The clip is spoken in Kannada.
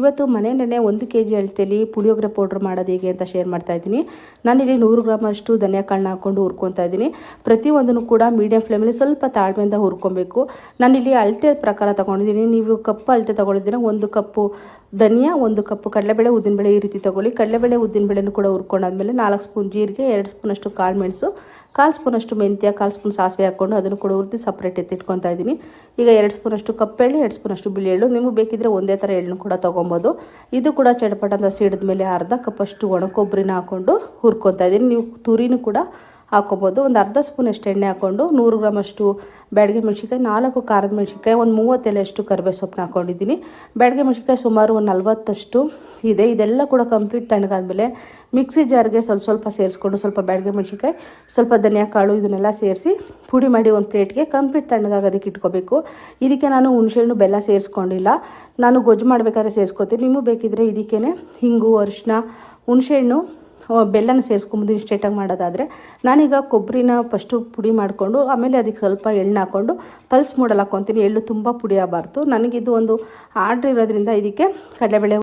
ಇವತ್ತು ಮನೆಯಲ್ಲೇ ಒಂದು ಕೆ ಜಿ ಅಳತೆಯಲ್ಲಿ ಪುಳಿಯೋಗರೆ ಪೌಡ್ರ್ ಮಾಡೋದು ಹೇಗೆ ಅಂತ ಶೇರ್ ಮಾಡ್ತಾ ಇದ್ದೀನಿ. ನಾನಿಲ್ಲಿ ನೂರು ಗ್ರಾಮ್ ಅಷ್ಟು ಧನಿಯಾ ಕಾಳನ್ನ ಹಾಕ್ಕೊಂಡು ಹುರ್ಕೊತಾ ಇದ್ದೀನಿ. ಪ್ರತಿಯೊಂದನ್ನು ಕೂಡ ಮೀಡಿಯಂ ಫ್ಲೇಮಲ್ಲಿ ಸ್ವಲ್ಪ ತಾಳ್ಮೆಯಿಂದ ಹುರ್ಕೊಬೇಕು. ನಾನಿಲ್ಲಿ ಅಳತೆ ಪ್ರಕಾರ ತೊಗೊಂಡಿದ್ದೀನಿ. ನೀವು ಕಪ್ಪು ಅಳತೆ ತೊಗೊಳಿದ್ದೀನಿ ಒಂದು ಕಪ್ಪು ಧನಿಯಾ, ಒಂದು ಕಪ್ಪು ಕಡಲೆಬೇಳೆ, ಉದ್ದಿನಬೇಳೆ ಈ ರೀತಿ ತೊಗೊಳ್ಳಿ. ಕಡಲೆಬೇಳೆ, ಉದ್ದಿನಬೇಳೆನೂ ಕೂಡ ಹುರ್ಕೊಂಡಾದ್ಮೇಲೆ ನಾಲ್ಕು ಸ್ಪೂನ್ ಜೀರಿಗೆ, ಎರಡು ಸ್ಪೂನಷ್ಟು ಕಾಳು ಮೆಣಸು ಕಾಲು ಸ್ಪೂನಷ್ಟು ಮೆಂತ್ಯ, ಕಾಲು ಸ್ಪೂನ್ ಸಾಸಿವೆ ಹಾಕ್ಕೊಂಡು ಅದನ್ನು ಕೂಡ ಹುರಿದು ಸಪ್ರೇಟ್ ಎತ್ತಿಟ್ಕೊತಾ ಇದ್ದೀನಿ. ಈಗ ಎರಡು ಸ್ಪೂನಷ್ಟು ಕಪ್ಪೆಳ್ಳು ಎರಡು ಸ್ಪೂನಷ್ಟು ಬಿಳಿ ಎಳ್ಳು. ನಿಮಗೆ ಬೇಕಿದ್ರೆ ಒಂದೇ ಥರ ಎಳ್ಳು ಕೂಡ ತೊಗೊಬೋದು. ಇದು ಕೂಡ ಚಟಪಟ ಸಿಡಿದ ಮೇಲೆ ಅರ್ಧ ಕಪ್ಪಷ್ಟು ಒಣ ಕೊಬ್ಬರಿನ ಹಾಕ್ಕೊಂಡು ಹುರ್ಕೊತಾ ಇದ್ದೀನಿ. ನೀವು ತುರಿನೂ ಕೂಡ ಹಾಕ್ಕೊಬೋದು ಒಂದು ಅರ್ಧ ಸ್ಪೂನಷ್ಟು ಎಣ್ಣೆ ಹಾಕ್ಕೊಂಡು ನೂರು ಗ್ರಾಮಷ್ಟು ಬ್ಯಾಡಗೆ ಮೆಣಸಿನ್ಕಾಯಿ, ನಾಲ್ಕು ಖಾರದ ಮೆಣಸಿನ್ಕಾಯಿ, ಒಂದು ಮೂವತ್ತೆಲೆಯಷ್ಟು ಕರಿಬೇವು ಸೊಪ್ಪನ್ನ ಹಾಕ್ಕೊಂಡಿದ್ದೀನಿ ಬ್ಯಾಡಗೆ ಮೆಣಸಿನ್ಕಾಯಿ ಸುಮಾರು ಒಂದು ನಲ್ವತ್ತಷ್ಟು ಇದೆ. ಇದೆಲ್ಲ ಕೂಡ ಕಂಪ್ಲೀಟ್ ತಣ್ಣಗಾದ್ಮೇಲೆ ಮಿಕ್ಸಿ ಜಾರ್ಗೆ ಸ್ವಲ್ಪ ಸ್ವಲ್ಪ ಸೇರಿಸ್ಕೊಂಡು ಸ್ವಲ್ಪ ಬ್ಯಾಡಗೆ ಮೆಣಸಿನ್ಕಾಯಿ, ಸ್ವಲ್ಪ ಧನಿಯಾ ಕಾಳು ಇದನ್ನೆಲ್ಲ ಸೇರಿಸಿ ಪುಡಿ ಮಾಡಿ ಒಂದು ಪ್ಲೇಟ್ಗೆ ಕಂಪ್ಲೀಟ್ ತಣ್ಣಗಾಗೋದಕ್ಕೆ ಇಟ್ಕೋಬೇಕು. ಇದಕ್ಕೆ ನಾನು ಹುಣಸೆಹಣ್ಣು, ಬೆಲ್ಲ ಸೇರಿಸ್ಕೊಂಡಿಲ್ಲ. ನಾನು ಗೊಜ್ಜು ಮಾಡಬೇಕಾದ್ರೆ ಸೇರಿಸ್ಕೊತೀನಿ. ನಿಮಗೂ ಬೇಕಿದ್ರೆ ಇದಕ್ಕೇ ಹಿಂಗು ಅರಿಶಿನ ಹುಣಸೆಹಣ್ಣು ಬೆಲ್ಲನ ಸೇರಿಸ್ಕೊಂಬುದು ಸ್ಟ್ರೇಟಾಗಿ ಮಾಡೋದಾದರೆ ನಾನೀಗ ಕೊಬ್ಬರಿನ ಫಸ್ಟು ಪುಡಿ ಮಾಡಿಕೊಂಡು ಆಮೇಲೆ ಅದಕ್ಕೆ ಸ್ವಲ್ಪ ಎಣ್ಣೆ ಹಾಕ್ಕೊಂಡು ಪಲ್ಸ್ ಮೂಡಲ್ ಹಾಕ್ಕೊತೀನಿ ಎಳ್ಳು ತುಂಬ ಪುಡಿ ಆಗಬಾರ್ದು. ನನಗಿದು ಒಂದು ಆರ್ಡ್ರ್ ಇರೋದ್ರಿಂದ ಇದಕ್ಕೆ ಕಡಲೆಬೇಳೆ